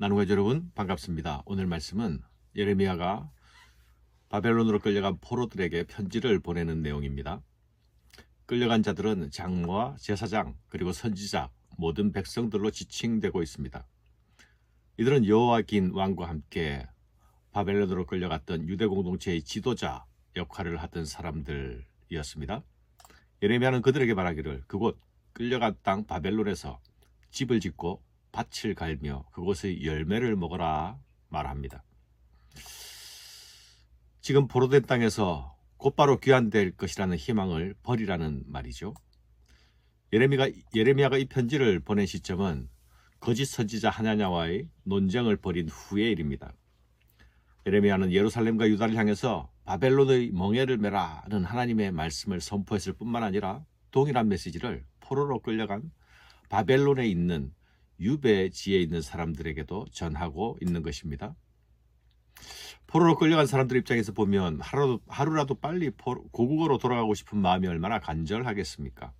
나누가 여러분 반갑습니다. 오늘 말씀은 예레미야가 바벨론으로 끌려간 포로들에게 편지를 보내는 내용입니다. 끌려간 자들은 장로와 제사장 그리고 선지자 모든 백성들로 지칭되고 있습니다. 이들은 여호와긴 왕과 함께 바벨론으로 끌려갔던 유대 공동체의 지도자 역할을 하던 사람들이었습니다. 예레미야는 그들에게 말하기를 그곳 끌려간 땅 바벨론에서 집을 짓고 밭을 갈며 그곳의 열매를 먹어라 말합니다. 지금 포로된 땅에서 곧바로 귀환될 것이라는 희망을 버리라는 말이죠. 예레미가, 예레미야가 이 편지를 보낸 시점은 거짓 선지자 하나냐와의 논쟁을 벌인 후의 일입니다. 예레미야는 예루살렘과 유다를 향해서 바벨론의 멍에를 메라는 하나님의 말씀을 선포했을 뿐만 아니라 동일한 메시지를 포로로 끌려간 바벨론에 있는 유배지에 있는 사람들에게도 전하고 있는 것입니다. 포로로 끌려간 사람들 입장에서 보면 하루라도, 하루라도 빨리 고국으로 돌아가고 싶은 마음이 얼마나 간절하겠습니까?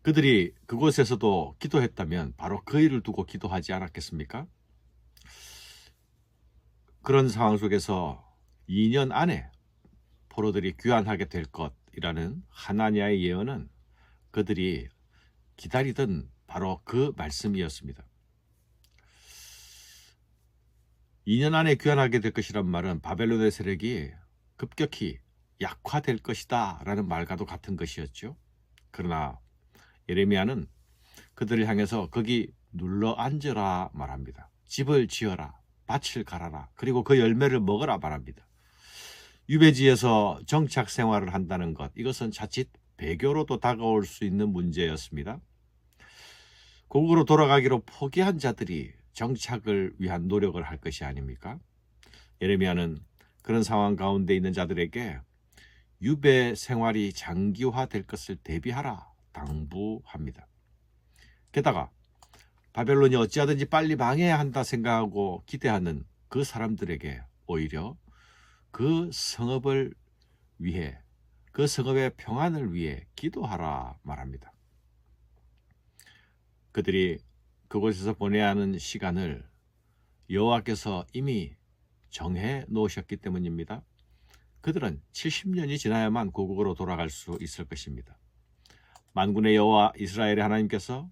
그들이 그곳에서도 기도했다면 바로 그 일을 두고 기도하지 않았겠습니까? 그런 상황 속에서 2년 안에 포로들이 귀환하게 될 것이라는 하나니아의 예언은 그들이 기다리던 바로 그 말씀이었습니다. 2년 안에 귀환하게 될 것이란 말은 바벨론의 세력이 급격히 약화될 것이다 라는 말과도 같은 것이었죠. 그러나 예레미야는 그들을 향해서 거기 눌러 앉으라 말합니다. 집을 지어라, 밭을 갈아라, 그리고 그 열매를 먹으라 말합니다. 유배지에서 정착 생활을 한다는 것, 이것은 자칫 배교로도 다가올 수 있는 문제였습니다. 고국으로 돌아가기로 포기한 자들이 정착을 위한 노력을 할 것이 아닙니까? 예레미야는 그런 상황 가운데 있는 자들에게 유배 생활이 장기화될 것을 대비하라 당부합니다. 게다가 바벨론이 어찌하든지 빨리 망해야 한다 생각하고 기대하는 그 사람들에게 오히려 그 성읍을 위해 그 성읍의 평안을 위해 기도하라 말합니다. 그들이 그곳에서 보내야 하는 시간을 여호와께서 이미 정해 놓으셨기 때문입니다. 그들은 70년이 지나야만 고국으로 돌아갈 수 있을 것입니다. 만군의 여호와 이스라엘의 하나님께서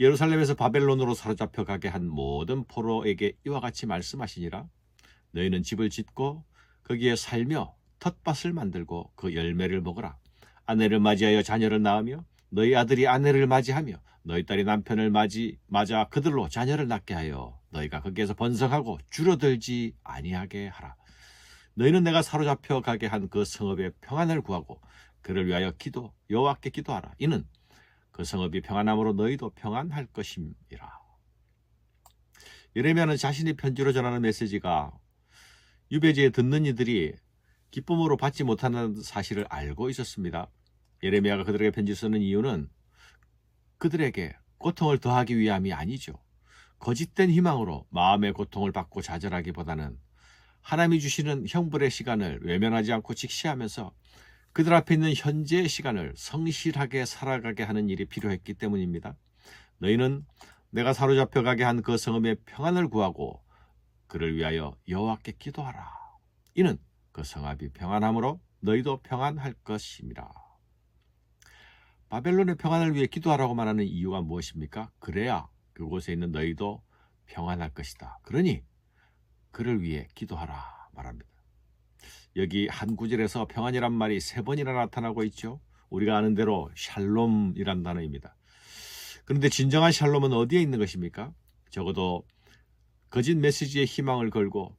예루살렘에서 바벨론으로 사로잡혀 가게 한 모든 포로에게 이와 같이 말씀하시니라 너희는 집을 짓고 거기에 살며 텃밭을 만들고 그 열매를 먹으라 아내를 맞이하여 자녀를 낳으며 너희 아들이 아내를 맞이하며 너희 딸이 남편을 맞이 맞아 그들로 자녀를 낳게 하여 너희가 거기에서 번성하고 줄어들지 아니하게 하라. 너희는 내가 사로잡혀 가게 한 그 성읍의 평안을 구하고 그를 위하여 기도 여호와께 기도하라. 이는 그 성읍이 평안함으로 너희도 평안할 것임이라. 예레미야는 자신이 편지로 전하는 메시지가 유배지에 듣는 이들이 기쁨으로 받지 못하는 사실을 알고 있었습니다. 예레미야가 그들에게 편지 쓰는 이유는 그들에게 고통을 더하기 위함이 아니죠. 거짓된 희망으로 마음의 고통을 받고 좌절하기보다는 하나님이 주시는 형벌의 시간을 외면하지 않고 직시하면서 그들 앞에 있는 현재의 시간을 성실하게 살아가게 하는 일이 필요했기 때문입니다. 너희는 내가 사로잡혀 가게 한 그 성읍의 평안을 구하고 그를 위하여 여호와께 기도하라. 이는 그 성읍이 평안함으로 너희도 평안할 것입니다. 바벨론의 평안을 위해 기도하라고 말하는 이유가 무엇입니까? 그래야 그곳에 있는 너희도 평안할 것이다. 그러니 그를 위해 기도하라 말합니다. 여기 한 구절에서 평안이란 말이 세 번이나 나타나고 있죠. 우리가 아는 대로 샬롬이란 단어입니다. 그런데 진정한 샬롬은 어디에 있는 것입니까? 적어도 거짓 메시지에 희망을 걸고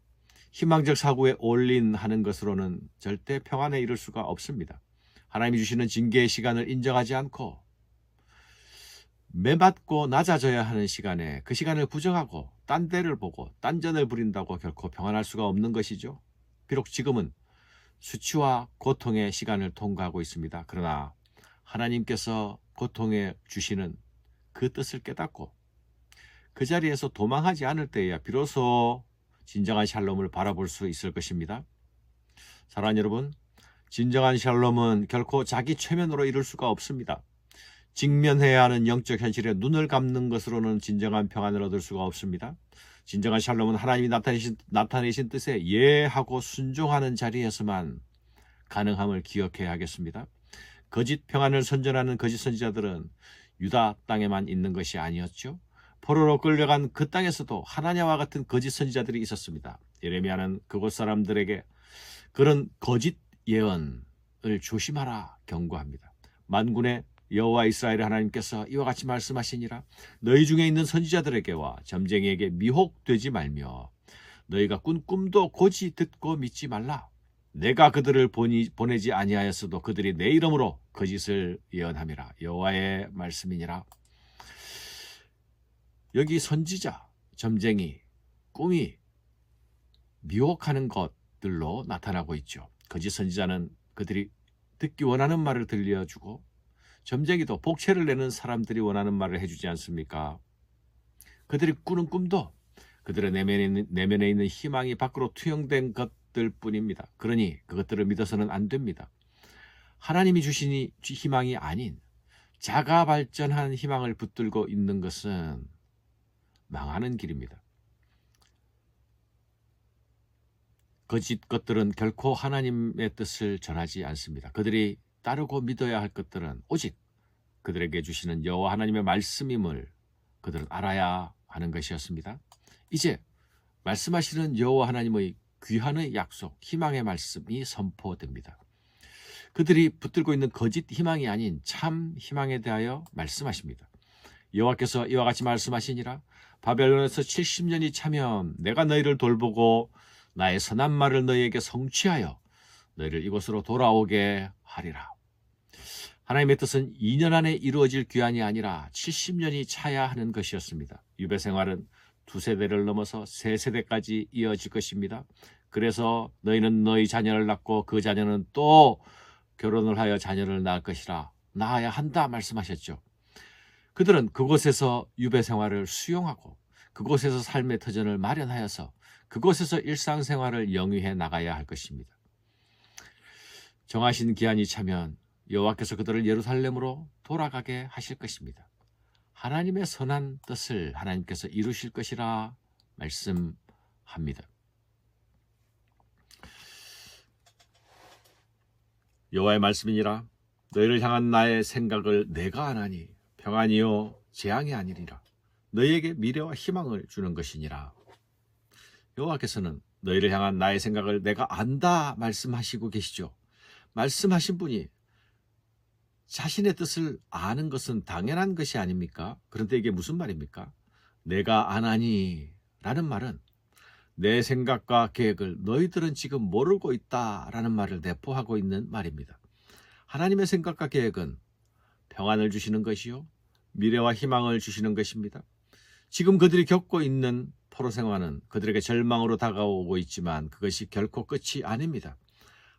희망적 사고에 올린하는 것으로는 절대 평안에 이를 수가 없습니다. 하나님이 주시는 징계의 시간을 인정하지 않고 매맞고 낮아져야 하는 시간에 그 시간을 부정하고 딴 데를 보고 딴전을 부린다고 결코 평안할 수가 없는 것이죠. 비록 지금은 수치와 고통의 시간을 통과하고 있습니다. 그러나 하나님께서 고통에 주시는 그 뜻을 깨닫고 그 자리에서 도망하지 않을 때에야 비로소 진정한 샬롬을 바라볼 수 있을 것입니다. 사랑하는 여러분, 진정한 샬롬은 결코 자기 최면으로 이룰 수가 없습니다. 직면해야 하는 영적 현실에 눈을 감는 것으로는 진정한 평안을 얻을 수가 없습니다. 진정한 샬롬은 하나님이 나타내신, 나타내신 뜻에 예하고 순종하는 자리에서만 가능함을 기억해야 하겠습니다. 거짓 평안을 선전하는 거짓 선지자들은 유다 땅에만 있는 것이 아니었죠. 포로로 끌려간 그 땅에서도 하나냐와 같은 거짓 선지자들이 있었습니다. 예레미야는 그곳 사람들에게 그런 거짓 예언을 조심하라 경고합니다. 만군의 여호와 이스라엘 하나님께서 이와 같이 말씀하시니라. 너희 중에 있는 선지자들에게와 점쟁이에게 미혹되지 말며 너희가 꾼 꿈도 고지 듣고 믿지 말라. 내가 그들을 보니, 보내지 아니하였어도 그들이 내 이름으로 거짓을 예언함이라. 여호와의 말씀이니라. 여기 선지자 점쟁이 꿈이 미혹하는 것들로 나타나고 있죠 거짓 선지자는 그들이 듣기 원하는 말을 들려주고 점쟁이도 복채를 내는 사람들이 원하는 말을 해주지 않습니까? 그들이 꾸는 꿈도 그들의 내면에 있는, 내면에 있는 희망이 밖으로 투영된 것들 뿐입니다. 그러니 그것들을 믿어서는 안 됩니다. 하나님이 주신 희망이 아닌 자가 발전한 희망을 붙들고 있는 것은 망하는 길입니다. 거짓 것들은 결코 하나님의 뜻을 전하지 않습니다. 그들이 따르고 믿어야 할 것들은 오직 그들에게 주시는 여호와 하나님의 말씀임을 그들은 알아야 하는 것이었습니다. 이제 말씀하시는 여호와 하나님의 귀한의 약속, 희망의 말씀이 선포됩니다. 그들이 붙들고 있는 거짓 희망이 아닌 참 희망에 대하여 말씀하십니다. 여호와께서 이와 같이 말씀하시니라 바벨론에서 70년이 차면 내가 너희를 돌보고 나의 선한 말을 너희에게 성취하여 너희를 이곳으로 돌아오게 하리라. 하나님의 뜻은 2년 안에 이루어질 귀환이 아니라 70년이 차야 하는 것이었습니다. 유배 생활은 두 세대를 넘어서 세 세대까지 이어질 것입니다. 그래서 너희는 너희 자녀를 낳고 그 자녀는 또 결혼을 하여 자녀를 낳을 것이라 낳아야 한다 말씀하셨죠. 그들은 그곳에서 유배 생활을 수용하고 그곳에서 삶의 터전을 마련하여서 그곳에서 일상생활을 영위해 나가야 할 것입니다. 정하신 기한이 차면 여호와께서 그들을 예루살렘으로 돌아가게 하실 것입니다. 하나님의 선한 뜻을 하나님께서 이루실 것이라 말씀합니다. 여호와의 말씀이니라 너희를 향한 나의 생각을 내가 아나니 평안이요 재앙이 아니리라 너희에게 미래와 희망을 주는 것이니라 여호와께서는 너희를 향한 나의 생각을 내가 안다 말씀하시고 계시죠. 말씀하신 분이 자신의 뜻을 아는 것은 당연한 것이 아닙니까? 그런데 이게 무슨 말입니까? 내가 안하니 라는 말은 내 생각과 계획을 너희들은 지금 모르고 있다 라는 말을 내포하고 있는 말입니다. 하나님의 생각과 계획은 평안을 주시는 것이요. 미래와 희망을 주시는 것입니다. 지금 그들이 겪고 있는 포로 생활은 그들에게 절망으로 다가오고 있지만 그것이 결코 끝이 아닙니다.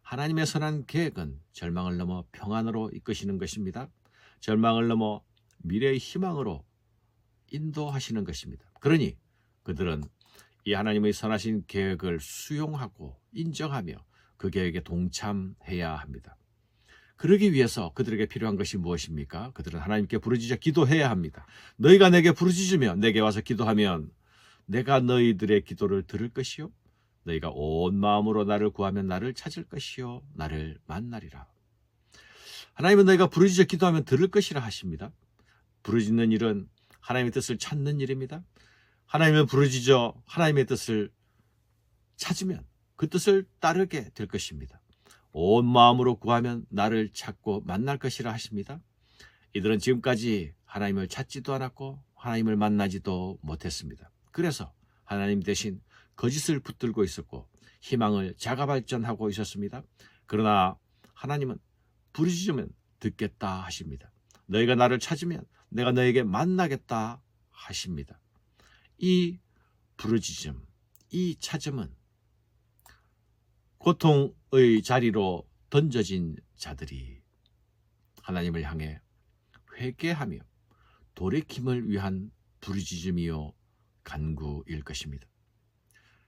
하나님의 선한 계획은 절망을 넘어 평안으로 이끄시는 것입니다. 절망을 넘어 미래의 희망으로 인도하시는 것입니다. 그러니 그들은 이 하나님의 선하신 계획을 수용하고 인정하며 그 계획에 동참해야 합니다. 그러기 위해서 그들에게 필요한 것이 무엇입니까? 그들은 하나님께 부르짖어 기도해야 합니다. 너희가 내게 부르짖으며 내게 와서 기도하면 내가 너희들의 기도를 들을 것이요 너희가 온 마음으로 나를 구하면 나를 찾을 것이요 나를 만나리라. 하나님은 너희가 부르짖어 기도하면 들을 것이라 하십니다. 부르짖는 일은 하나님의 뜻을 찾는 일입니다. 하나님을 부르짖어 하나님의 뜻을 찾으면 그 뜻을 따르게 될 것입니다. 온 마음으로 구하면 나를 찾고 만날 것이라 하십니다. 이들은 지금까지 하나님을 찾지도 않았고 하나님을 만나지도 못했습니다. 그래서 하나님 대신 거짓을 붙들고 있었고 희망을 자가 발전하고 있었습니다. 그러나 하나님은 부르짖으면 듣겠다 하십니다. 너희가 나를 찾으면 내가 너에게 만나겠다 하십니다. 이 부르짖음, 이 찾음은 고통의 자리로 던져진 자들이 하나님을 향해 회개하며 돌이킴을 위한 부르짖음이요 간구일 것입니다.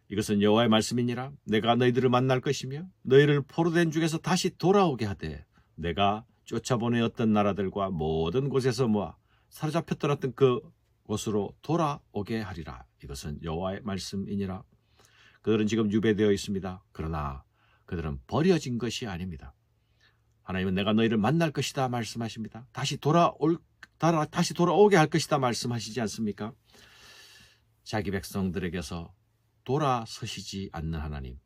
이것은 여호와의 말씀이니라 내가 너희들을 만날 것이며 너희를 포로된 중에서 다시 돌아오게 하되 내가 쫓아보내었던 나라들과 모든 곳에서 모아 사로잡혔던 그 곳으로 돌아오게 하리라. 이것은 여호와의 말씀이니라. 그들은 지금 유배되어 있습니다. 그러나 그들은 버려진 것이 아닙니다. 하나님은 내가 너희를 만날 것이다 말씀하십니다. 다시 돌아올 다시 돌아오게 할 것이다 말씀하시지 않습니까? 자기 백성들에게서 돌아서시지 않는 하나님,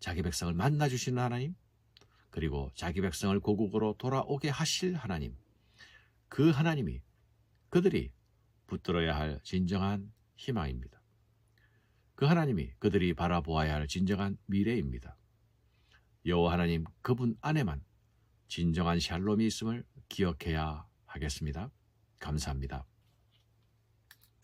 자기 백성을 만나 주시는 하나님, 그리고 자기 백성을 고국으로 돌아오게 하실 하나님, 그 하나님이 그들이 붙들어야 할 진정한 희망입니다. 그 하나님이 그들이 바라보아야 할 진정한 미래입니다. 여호와 하나님 그분 안에만 진정한 샬롬이 있음을 기억해야 하겠습니다. 감사합니다.